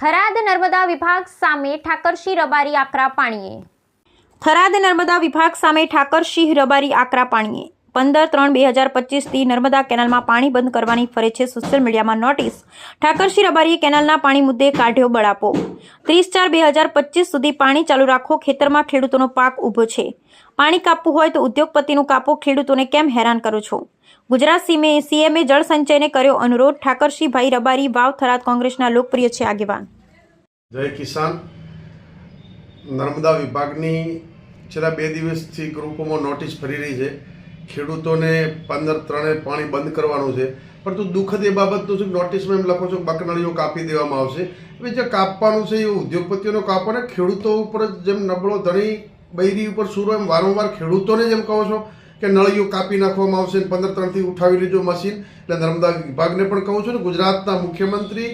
થરાદ નર્મદા વિભાગ સામે ઠાકરશી રબારી આકરા પાણીએ. થરાદ નર્મદા વિભાગ સામે ઠાકરસિંહ રબારી આકરા પાણીએ. પંદર ત્રણ બે હજાર પચીસથી નર્મદા કેનાલમાં પાણી બંધ કરવાની ફરે છે સોશિયલ મીડિયામાં નોટિસ. ઠાકરસિંહ રબારીએ કેનાલના પાણી મુદ્દે કાઢ્યો બળાપો ત્રીસ ચાર બે હજાર પચીસ સુધી પાણી ચાલુ રાખો, ખેતરમાં ખેડૂતોનો પાક ઊભો છે. પાણી કાપવું હોય તો ઉદ્યોગપતિનું કાપો, ખેડૂતોને કેમ હેરાન કરો છો? ગુજરાત સીમે સીએમએ જળ સંચયને કર્યો અનુરોધ ઠાકરસિંહભાઈ રબારી, વાવ થરાદ કોંગ્રેસના લોકપ્રિય છે આગેવાન. જય કિસાન. નર્મદા વિભાગની છેલ્લા બે દિવસથી ગ્રુપોમાં નોટિસ ફરી રહી છે. ખેડૂતોને પંદર ત્રણે પાણી બંધ કરવાનું છે. પરંતુ દુઃખદ એ બાબતનું છે કે નોટિસમાં એમ લખો છો કે બકનળીઓ કાપી દેવામાં આવશે. હવે જે કાપવાનું છે એ ઉદ્યોગપતિઓનો કાપો ને ખેડૂતો ઉપર જેમ નબળો ધણી બૈરી ઉપર સુરો એમ વારંવાર ખેડૂતોને જેમ કહો છો કે નળીઓ કાપી નાખવામાં આવશે પંદર ત્રણથી ઉઠાવી લીધું મશીન. એટલે નર્મદા વિભાગને પણ કહું છું ને, ગુજરાતના મુખ્યમંત્રી,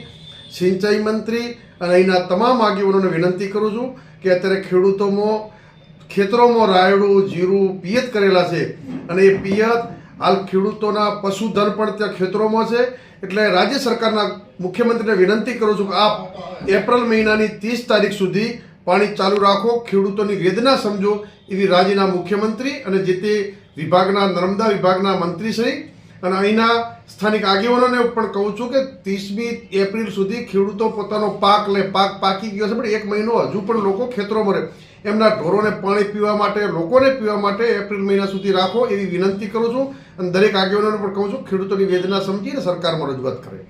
સિંચાઈ મંત્રી અને અહીંના તમામ આગેવાનોને વિનંતી કરું છું કે અત્યારે ખેડૂતોમાં ખેતરોમાં રાયડું, જીરું પિયત કરેલા છે અને એ પિયત હાલ ખેડૂતોના પશુધન પણ ત્યાં ખેતરોમાં છે. એટલે રાજ્ય સરકારના મુખ્યમંત્રીને વિનંતી કરું છું કે આપ એપ્રિલ મહિનાની ત્રીસ તારીખ સુધી પાણી ચાલુ રાખો, ખેડૂતોની વેદના સમજો એવી રાજ્યના મુખ્યમંત્રી અને જે તે વિભાગના નર્મદા વિભાગના મંત્રીશ્રી અને અહીંના સ્થાનિક આગેવાનોને પણ કહું છું કે ત્રીસમી એપ્રિલ સુધી ખેડૂતો પોતાનો પાક લે, પાક પાકી ગયો છે. પણ એક મહિનો હજુ પણ લોકો ખેતરોમાં રહે. એમના ઢોરોને પાણી પીવા માટે, લોકોને પીવા માટે એપ્રિલ મહિના સુધી રાખો એવી વિનંતી કરું છું. અને દરેક આગેવાનોને પણ કહું છું, ખેડૂતોની વેદના સમજીને સરકારમાં રજૂઆત કરે.